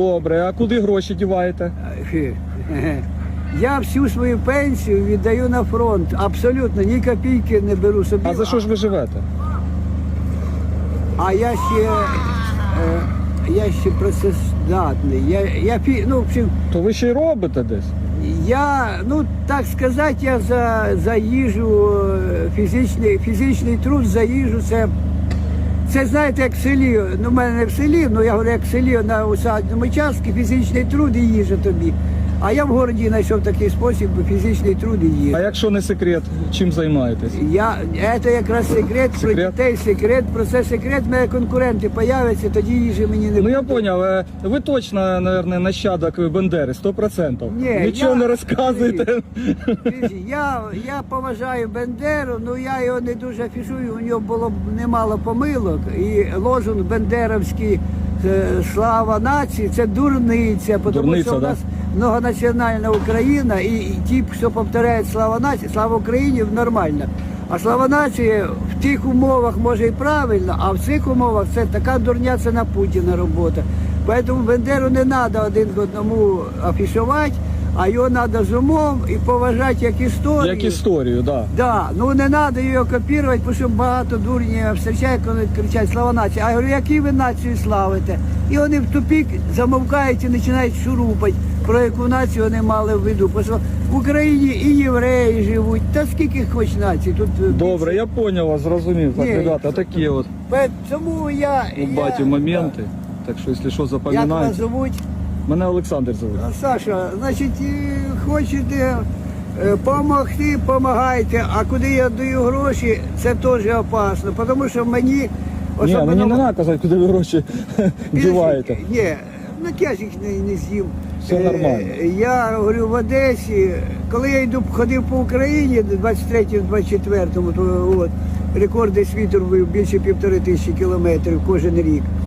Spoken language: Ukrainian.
Добре, а куди гроші діваєте? Я всю свою пенсію віддаю на фронт. Абсолютно ні копійки не беру собі. А за що ж ви живете? А я ще, е, я ще працездатний. Я, я, фі- ну, в общем, То ви ще й робите десь? я, ну так сказати, я за, за їжу, е, фізичний, фізичний труд за їжу, це, це знаєте, як в селі. Ну, в мене не в селі, ну я говорю, як в селі на усадному частку, фізичний труд і їжа тобі. А я в городі знайшов такий спосіб, фізичний труд і їжа. А якщо не секрет, чим займаєтесь? Я, це якраз секрет, про Секрет? дітей, секрет, про це секрет, в мене конкуренти появляться, тоді їжі мені не Ну я поняв, е, ви точно, наверное, нащадок Бендери, 100%. Ні, Нічого я- не розказуєте. Я, я поважаю Бендеру, ну я його не дуже афішую, у нього було немало помилок. І лозунг бендеровський е, слава нації це дурниця, тому Дурниця, що у да? нас многонаціональна Україна, і, і ті, хто повторяють слава нації, слава Україні нормально. А слава нації в тих умовах може і правильно, а в цих умовах це така дурня, це на Путіна робота. Поэтому Бендеру не треба один одному афішувати, а його треба з умом і поважати як історію. Як історію, так. Да. Да, ну не треба його копірувати, тому що багато дурні зустрічають, коли кричать слава нації. А я говорю, які ви націю славите? І вони в тупік замовкають і починають шурупати, про яку націю вони мали в виду. Тому що в Україні і євреї живуть, та скільки хоч націй. Тут Добре, я поняв вас, зрозумів. Так, Ні, ребята, такі от Тому я... я- баті моменти. Так що, якщо що, Як вас запам'ятайте. звуть? Мене Олександр зовут. Саша, значить, е, хочете допомогти, допомагайте, а куди я даю гроші, це теж опасно, тому що мені Ні, мені не треба казати, куди ви гроші діваєте. Ні, ну я ж їх не, не з'їв. Все Е, нормально. Я говорю в Одесі, коли я йду ходив по Україні 23-24, то от, рекорди світу робив більше півтори тисячі кілометрів кожен рік.